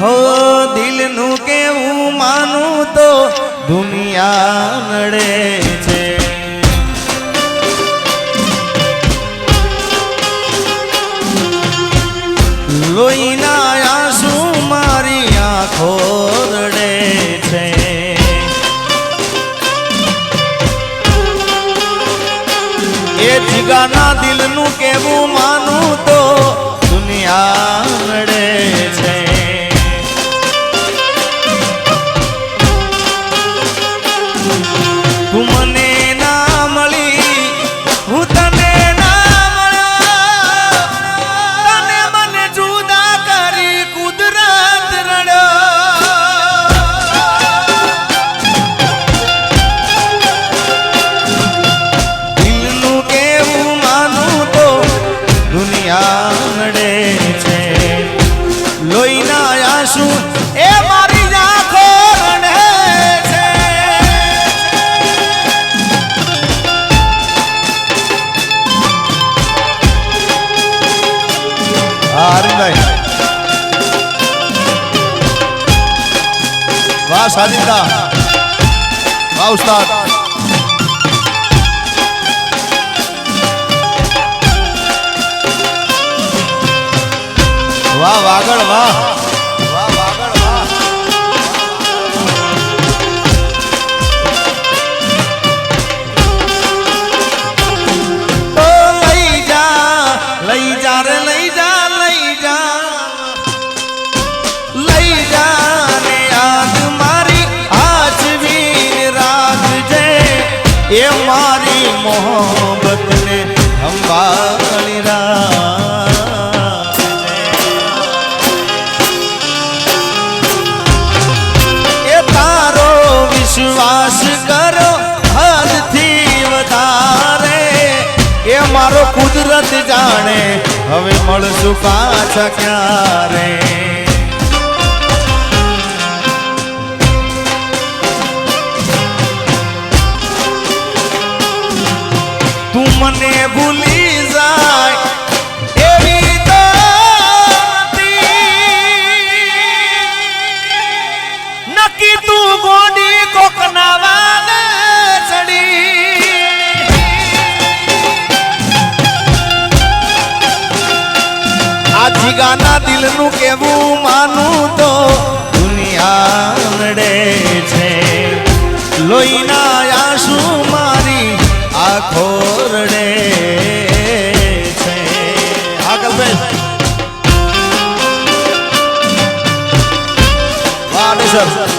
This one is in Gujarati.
હો, દિલનું કેવું માનું તો દુનિયા નડે છે. લોહીના આંસુ મારી આંખો રડે છે. એ જીગાના દિલનું કેવું માનું તો દુનિયા નડે વાહ સાજિદા વાહ ઉસ્તાદ. વાહ વાહ વાહ. એ મારી મોહબ્બતને સંભાળી રાખજે. એ તારો વિશ્વાસ કરો, હદથી વધારે. એ મારો કુદરત જાણે, હવે મળશું પાછા ક્યારે? મને ભૂલી જાય એવી તો. નક્કી તું ગોડી કોકના વાલે ચડી આ જીગાના દિલનું કેવું માનું તો વાહ સર